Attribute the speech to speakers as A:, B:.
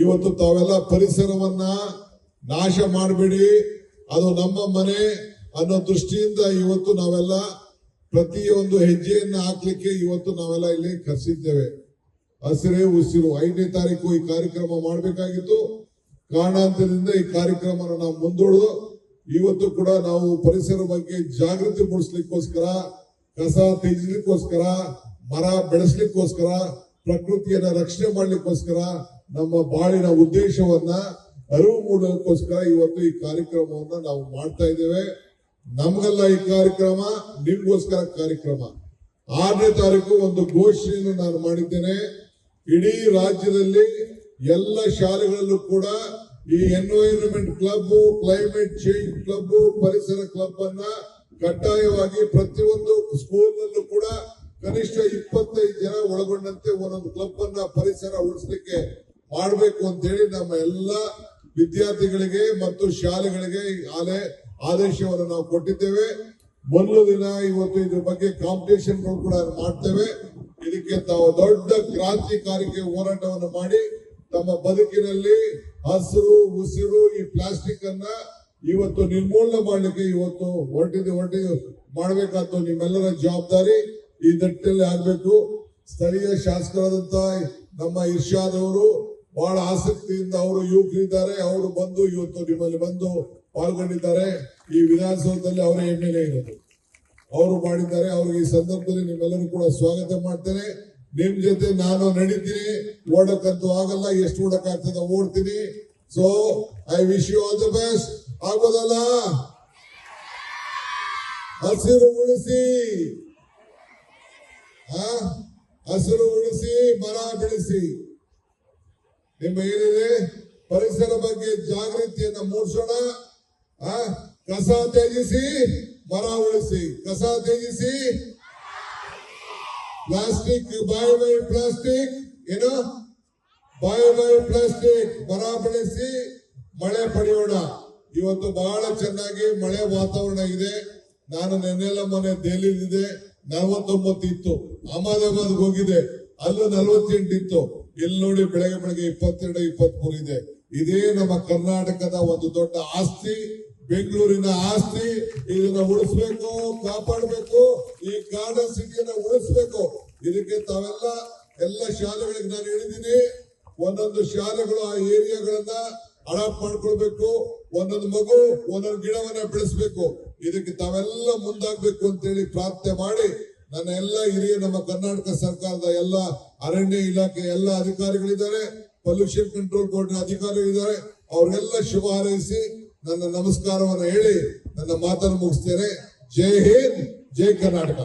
A: ಇವತ್ತು ತಾವೆಲ್ಲ ಪರಿಸರವನ್ನ ನಾಶ ಮಾಡಬೇಡಿ. ಅದು ನಮ್ಮ ಮನೆ ಅನ್ನೋ ದೃಷ್ಟಿಯಿಂದ ಇವತ್ತು ನಾವೆಲ್ಲ ಪ್ರತಿಯೊಂದು ಹೆಜ್ಜೆಯನ್ನ ಹಾಕ್ಲಿಕ್ಕೆ ಇವತ್ತು ನಾವೆಲ್ಲ ಇಲ್ಲಿ ಕರೆಸಿದ್ದೇವೆ. ಹಸಿರೇ, ಉಸಿರು. ಐದನೇ ತಾರೀಕು ಈ ಕಾರ್ಯಕ್ರಮ ಮಾಡಬೇಕಾಗಿತ್ತು. ಕಾರಣಾಂತರದಿಂದ ಈ ಕಾರ್ಯಕ್ರಮ ನಾವು ಮುಂದೂಡಿದು. ಇವತ್ತು ಕೂಡ ನಾವು ಪರಿಸರ ಬಗ್ಗೆ ಜಾಗೃತಿ ಮೂಡಿಸ್ಲಿಕ್ಕೋಸ್ಕರ, ಕಸ ತ್ಯಜಿಸ್ಲಿಕ್ಕೋಸ್ಕರ ಮರ ಬೆಳೆಸ್ಲಿಕ್ಕೋಸ್ಕರ, ಪ್ರಕೃತಿಯನ್ನ ರಕ್ಷಣೆ ಮಾಡ್ಲಿಕ್ಕೋಸ್ಕರ ನಮ್ಮ ಬಾಳಿನ ಉದ್ದೇಶವನ್ನ ಅರಿವು ಮೂಡೋದಕ್ಕೋಸ್ಕರ ಇವತ್ತು ಈ ಕಾರ್ಯಕ್ರಮವನ್ನ ನಾವು ಮಾಡ್ತಾ ಇದ್ದೇವೆ. ನಮ್ಗಲ್ಲ ಈ ಕಾರ್ಯಕ್ರಮ, ನಿಮ್ಗೋಸ್ಕರ ಕಾರ್ಯಕ್ರಮ. ಆರನೇ ತಾರೀಕು ಒಂದು ಘೋಷಣೆಯನ್ನು ನಾನು ಮಾಡಿದ್ದೇನೆ. ಇಡೀ ರಾಜ್ಯದಲ್ಲಿ ಎಲ್ಲ ಶಾಲೆಗಳಲ್ಲೂ ಕೂಡ ಈ environment club climate change club ಪರಿಸರ ಕ್ಲಬ್ ಅನ್ನ ಕಡ್ಡಾಯವಾಗಿ ಪ್ರತಿಯೊಂದು ಸ್ಕೂಲ್ನಲ್ಲೂ ಕೂಡ ಕನಿಷ್ಠ ಇಪ್ಪತ್ತೈದು ಜನ ಒಳಗೊಂಡಂತೆ ಒಂದೊಂದು ಕ್ಲಬ್ ಅನ್ನ ಪರಿಸರ ಉಳಿಸ್ಲಿಕ್ಕೆ ಮಾಡಬೇಕು ಅಂತ ಹೇಳಿ ನಮ್ಮ ಎಲ್ಲ ವಿದ್ಯಾರ್ಥಿಗಳಿಗೆ ಮತ್ತು ಶಾಲೆಗಳಿಗೆ ಆಲೆ ಆದೇಶವನ್ನು ನಾವು ಕೊಟ್ಟಿದ್ದೇವೆ. ಮೊದಲು ದಿನ ಇವತ್ತು ಇದ್ರ ಬಗ್ಗೆ ಕಾಂಪಿಟೇಷನ್ ಕೂಡ ಮಾಡ್ತೇವೆ. ಇದಕ್ಕೆ ತಾವು ದೊಡ್ಡ ಕ್ರಾಂತಿಕಾರಿಕೆ ಹೋರಾಟವನ್ನು ಮಾಡಿ ತಮ್ಮ ಬದುಕಿನಲ್ಲಿ ಹಸಿರು, ಉಸಿರು ಈ ಪ್ಲಾಸ್ಟಿಕ್ ಅನ್ನ ಇವತ್ತು ನಿರ್ಮೂಲನೆ ಮಾಡಲಿಕ್ಕೆ ಇವತ್ತು ಹೊರಟಿದ್ದು ಹೊರಟಿ ಮಾಡಬೇಕಾದ ನಿಮ್ಮೆಲ್ಲರ ಜವಾಬ್ದಾರಿ. ಈ ದಟ್ಟಲ್ಲಿ ಆಗ್ಬೇಕು. ಸ್ಥಳೀಯ ಶಾಸಕರಾದಂತ ನಮ್ಮ ಇರ್ಷಾದ್ ಅವರು ಬಹಳ ಆಸಕ್ತಿಯಿಂದ ಅವರು ಯುವಕರಿದ್ದಾರೆ, ಅವರು ಬಂದು ಇವತ್ತು ನಿಮ್ಮಲ್ಲಿ ಬಂದು ಪಾಲ್ಗೊಂಡಿದ್ದಾರೆ. ಈ ವಿಧಾನಸೌಧದಲ್ಲಿ ಅವರ ಎಂ ಎಲ್ ಇರೋದು. ಅವರು ಮಾಡಿದ್ದಾರೆ, ಅವ್ರಿಗೆ ಈ ಸಂದರ್ಭದಲ್ಲಿ ನಿಮ್ಮೆಲ್ಲರೂ ಕೂಡ ಸ್ವಾಗತ ಮಾಡ್ತೇನೆ. ನಿಮ್ ಜೊತೆ ನಾನು ನಡೀತೀನಿ, ಓಡಕ್ಕಂತೂ ಆಗಲ್ಲ, ಎಷ್ಟು ಓಡಕ್ ಆಗ್ತದೆ ಓಡ್ತೀನಿ. So I wish you all the best ಆಗೋದಲ್ಲ? ಹಸಿರು ಉಳಿಸಿ? ಹಸಿರು ಉಳಿಸಿ, ಮರ ಬೆಳೆಸಿ. ನಿಮ್ಮ ಏನಿದೆ? ಪರಿಸರ ಬಗ್ಗೆ ಜಾಗೃತಿಯನ್ನು ಮೂಡಿಸೋಣ? ಕಸ ತ್ಯಜಿಸಿ ಮರ ಉಳಿಸಿ. ಕಸ ತ್ಯಜಿಸಿ ಪ್ಲಾಸ್ಟಿಕ್ ಬಾಯ್ ಬೈ ಪ್ಲಾಸ್ಟಿಕ್ ಏನು? ಬಾಯ್ ಬೈ ಪ್ಲಾಸ್ಟಿಕ್ ಮರ ಬೆಳೆಸಿ, ಮಳೆ ಪಡೆಯೋಣ. ಇವತ್ತು ಬಹಳ ಚೆನ್ನಾಗಿ ಮಳೆ ವಾತಾವರಣ ಇದೆ. ನಾನು ನೆನ್ನೆಲ್ಲ ಮನೆ ದೆಹಲಿಲಿದೆ ನಲವತ್ತೊಂಬತ್ತು ಇತ್ತು. ಅಹಮದಾಬಾದ್ ಹೋಗಿದೆ ಅಲ್ಲೂ ನಲವತ್ತೆಂಟು ಇತ್ತು. ಇಲ್ಲಿ ನೋಡಿ ಬೆಳಗ್ಗೆ ಬೆಳಗ್ಗೆ ಇಪ್ಪತ್ತೆರಡು, ಇಪ್ಪತ್ಮೂರು ಇದೆ. ಇದೇ ನಮ್ಮ ಕರ್ನಾಟಕದ ಒಂದು ದೊಡ್ಡ ಆಸ್ತಿ, ಬೆಂಗಳೂರಿನ ಆಸ್ತಿ. ಇದನ್ನ ಉಳಿಸ್ಬೇಕು, ಕಾಪಾಡಬೇಕು. ಈ ಗಾರ್ಡನ್ ಸಿಟಿಯನ್ನ ಉಳಿಸ್ಬೇಕು. ಇದಕ್ಕೆ ತಾವೆಲ್ಲ ಎಲ್ಲ ಶಾಲೆಗಳಿಗೆ ನಾನು ಹೇಳಿದ್ದೀನಿ, ಒಂದೊಂದು ಶಾಲೆಗಳು ಆ ಏರಿಯಾಗಳನ್ನ ಅಡಾಪ್ಟ್ ಮಾಡ್ಕೊಳ್ಬೇಕು. ಒಂದೊಂದು ಮಗು, ಒಂದೊಂದು ಗಿಡವನ್ನ ಬೆಳೆಸಬೇಕು. ಇದಕ್ಕೆ ತಾವೆಲ್ಲ ಮುಂದಾಗ್ಬೇಕು ಅಂತೇಳಿ ಪ್ರಾರ್ಥನೆ ಮಾಡಿ ನನ್ನ ಎಲ್ಲ ಹಿರಿಯ ನಮ್ಮ ಕರ್ನಾಟಕ ಸರ್ಕಾರದ ಎಲ್ಲ ಅರಣ್ಯ ಇಲಾಖೆ ಎಲ್ಲ ಅಧಿಕಾರಿಗಳಿದ್ದಾರೆ ಪೊಲ್ಯೂಷನ್ ಕಂಟ್ರೋಲ್ ಬೋರ್ಡ್ ಅಧಿಕಾರಿಗಳಿದ್ದಾರೆ. ಅವರೆಲ್ಲ ಶುಭ ಹಾರೈಸಿ ನನ್ನ ನಮಸ್ಕಾರವನ್ನು ಹೇಳಿ ನನ್ನ ಮಾತನ್ನು ಮುಗಿಸ್ತೇನೆ. ಜೈ ಹಿಂದ್, ಜೈ ಕರ್ನಾಟಕ.